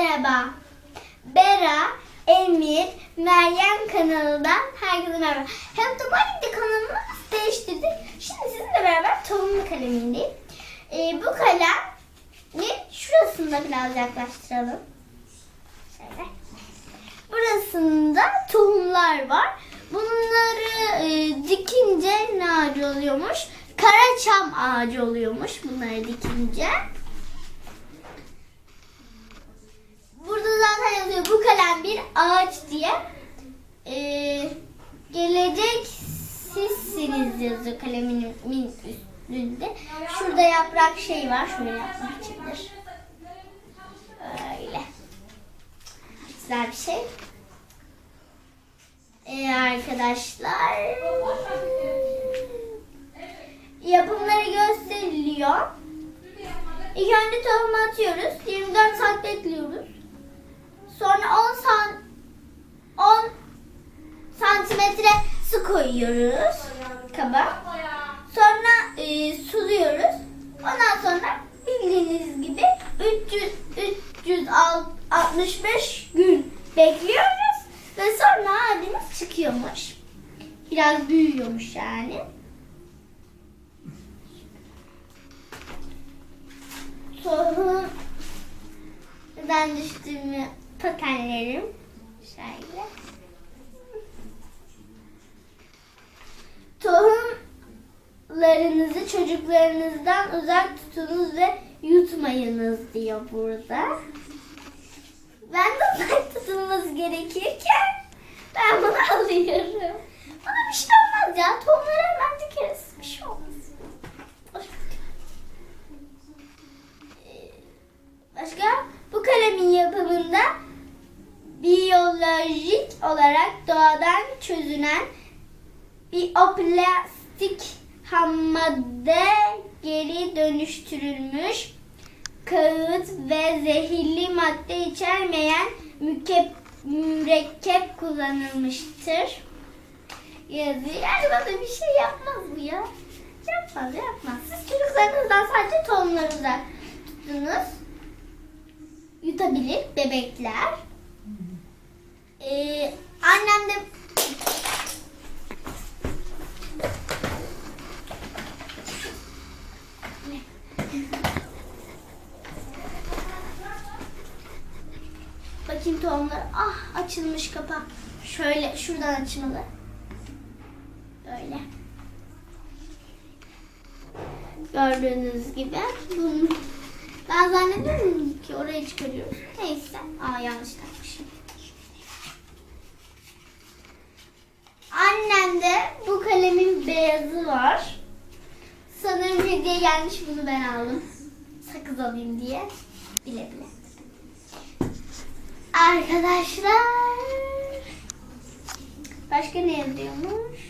Merhaba. Bera, Emir, Meryem kanalından herkese merhaba. Hem de Mali'de kanalımı değiştirdik. Şimdi sizinle beraber tohumlu kalemindeyim. Ee, bu kalemi şurasında biraz yaklaştıralım. Şöyle. Burasında tohumlar var. Bunları e, dikince ne ağacı oluyormuş? Karaçam ağacı oluyormuş bunları dikince. Burada zaten yazıyor bu kalem bir ağaç diye. Ee, gelecek sizsiniz yazıyor kalemimin üstünde. Şurada yaprak şey var. Şöyle yapmak içindir. Öyle. Güzel bir şey. Ee, arkadaşlar yapımları gösteriliyor. İlk önce tohumu atıyoruz. 24 saat koyuyoruz kaba. Sonra e, suluyoruz. Ondan sonra bildiğiniz gibi 300 365 gün bekliyoruz ve sonra ağacımız çıkıyormuş. Biraz büyüyormuş yani. Tohum ben düştüğümü patenlerim. Şöyle. Tohumlarınızı çocuklarınızdan uzak tutunuz ve yutmayınız diyor burada. Ben de uzak tutulması gerekirken ben bunu alıyorum. Bana bir şey olmaz ya. Tohumları hemen dikeriz. Bir şey olmaz. Ee, Başka? Bu kalemin yapımında biyolojik olarak doğadan çözünen biyoplastik ham madde geri dönüştürülmüş kağıt ve zehirli madde içermeyen müke- mürekkep kullanılmıştır. Yazıyor. Yani bana bir şey yapmaz bu ya. Yapmaz yapmaz. Siz çocuklarınızdan sadece tohumları uzak tutunuz. Yutabilir bebekler. Ee, annem de Bakayım tohumlar. Ah açılmış kapak. Şöyle şuradan açmalı. Böyle. Gördüğünüz gibi. Bunu ben zannediyorum ki oraya çıkarıyoruz. Neyse. Aa yanlış takmışım. Annemde bu kalemin beyazı var. Sanırım hediye gelmiş bunu ben aldım. Sakız alayım diye. Bile bile. Arkadaşlar. Başka ne yazıyormuş?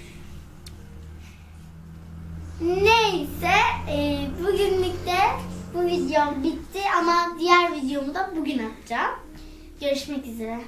Neyse e, bugünlük de bu videom bitti ama diğer videomu da bugün atacağım. Görüşmek üzere.